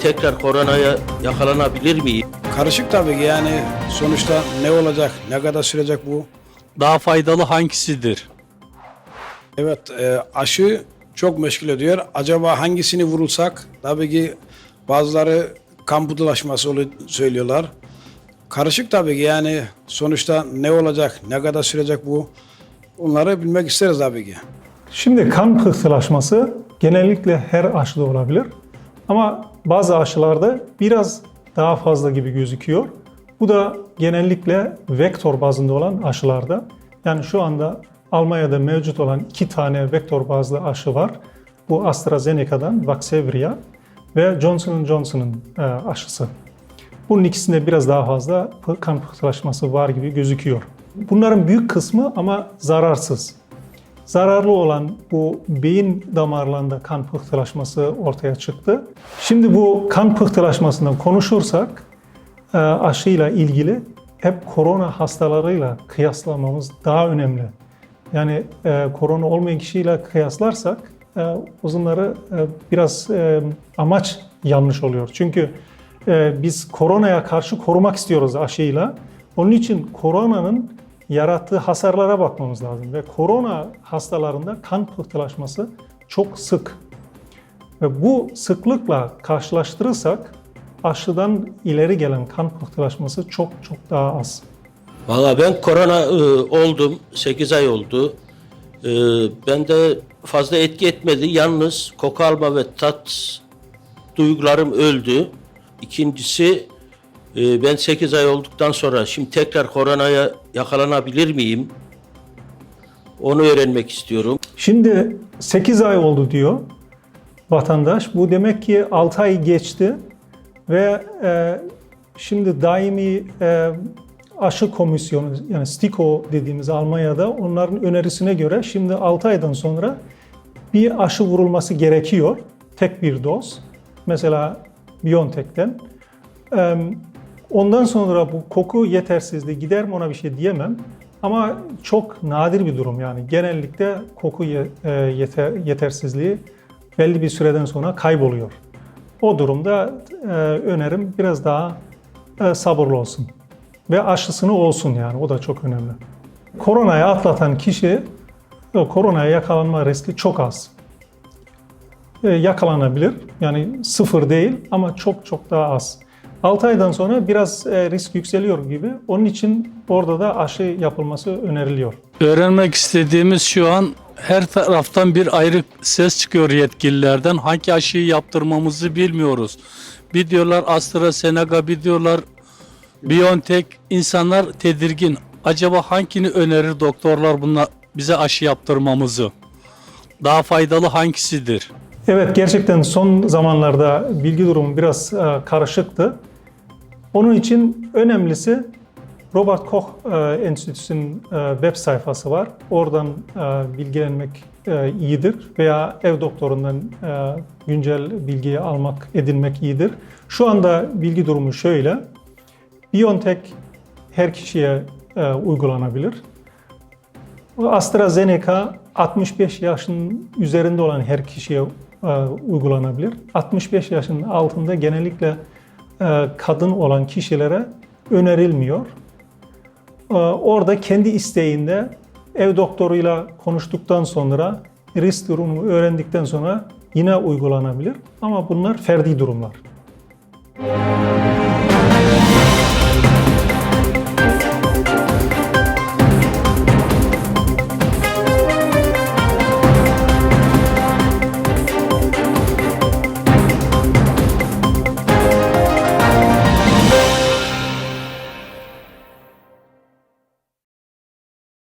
tekrar koronaya yakalanabilir miyim? Karışık tabii ki yani sonuçta ne olacak, ne kadar sürecek bu? Daha faydalı hangisidir? Evet e, aşı çok meşgul ediyor. Acaba hangisini vurulsak? Tabii ki bazıları kan pıhtılaşması olu- söylüyorlar. Karışık tabii ki yani sonuçta ne olacak, ne kadar sürecek bu? Bunları bilmek isteriz tabii ki. Şimdi kan pıhtılaşması genellikle her aşıda olabilir. Ama bazı aşılarda biraz daha fazla gibi gözüküyor. Bu da genellikle vektör bazında olan aşılarda. Yani şu anda Almanya'da mevcut olan iki tane vektör bazlı aşı var. Bu AstraZeneca'dan Vaxzevria ve Johnson Johnson'ın e, aşısı. Bunun ikisinde biraz daha fazla kan pıhtılaşması var gibi gözüküyor. Bunların büyük kısmı ama zararsız. Zararlı olan bu beyin damarlarında kan pıhtılaşması ortaya çıktı. Şimdi bu kan pıhtılaşmasından konuşursak e, aşıyla ilgili hep korona hastalarıyla kıyaslamamız daha önemli. Yani e, korona olmayan kişiyle kıyaslarsak e, uzunları biraz amaç yanlış oluyor. Çünkü biz koronaya karşı korumak istiyoruz aşıyla. Onun için koronanın yarattığı hasarlara bakmamız lazım. Ve korona hastalarında kan pıhtılaşması çok sık. Ve bu sıklıkla karşılaştırırsak aşıdan ileri gelen kan pıhtılaşması çok çok daha az. Valla ben korona e, oldum. 8 ay oldu. E, ben de fazla etki etmedi. Yalnız koku alma ve tat duygularım öldü. İkincisi e, ben 8 ay olduktan sonra şimdi tekrar koronaya yakalanabilir miyim? Onu öğrenmek istiyorum. Şimdi 8 ay oldu diyor vatandaş. Bu demek ki 6 ay geçti ve e, şimdi daimi e, aşı komisyonu yani STIKO dediğimiz Almanya'da onların önerisine göre şimdi 6 aydan sonra bir aşı vurulması gerekiyor. Tek bir doz. Mesela BioNTech'ten. Ee, Ondan sonra bu koku yetersizliği gider mi ona bir şey diyemem. Ama çok nadir bir durum yani. Genellikle koku e, yeter, yetersizliği belli bir süreden sonra kayboluyor. O durumda e, önerim biraz daha e, sabırlı olsun. Ve aşısını olsun yani o da çok önemli. Koronayı atlatan kişi koronaya yakalanma riski çok az. Yakalanabilir. Yani sıfır değil ama çok çok daha az. 6 aydan sonra biraz e, risk yükseliyor gibi. Onun için orada da aşı yapılması öneriliyor. Öğrenmek istediğimiz şu an her taraftan bir ayrı ses çıkıyor yetkililerden. Hangi aşıyı yaptırmamızı bilmiyoruz. Bir diyorlar AstraZeneca, bir diyorlar BioNTech. İnsanlar tedirgin. Acaba hangini önerir doktorlar bunlar bize aşı yaptırmamızı? Daha faydalı hangisidir? Evet gerçekten son zamanlarda bilgi durumu biraz e, karışıktı. Onun için önemlisi Robert Koch e, Enstitüsü'nün e, web sayfası var. Oradan e, bilgilenmek iyidir veya ev doktorundan güncel bilgiyi almak, edinmek iyidir. Şu anda bilgi durumu şöyle. BioNTech her kişiye uygulanabilir. AstraZeneca 65 yaşın üzerinde olan her kişiye uygulanabilir. 65 yaşın altında genellikle kadın olan kişilere önerilmiyor. E, orada kendi isteğinde ev doktoruyla konuştuktan sonra risk durumu öğrendikten sonra yine uygulanabilir. Ama bunlar ferdi durumlar.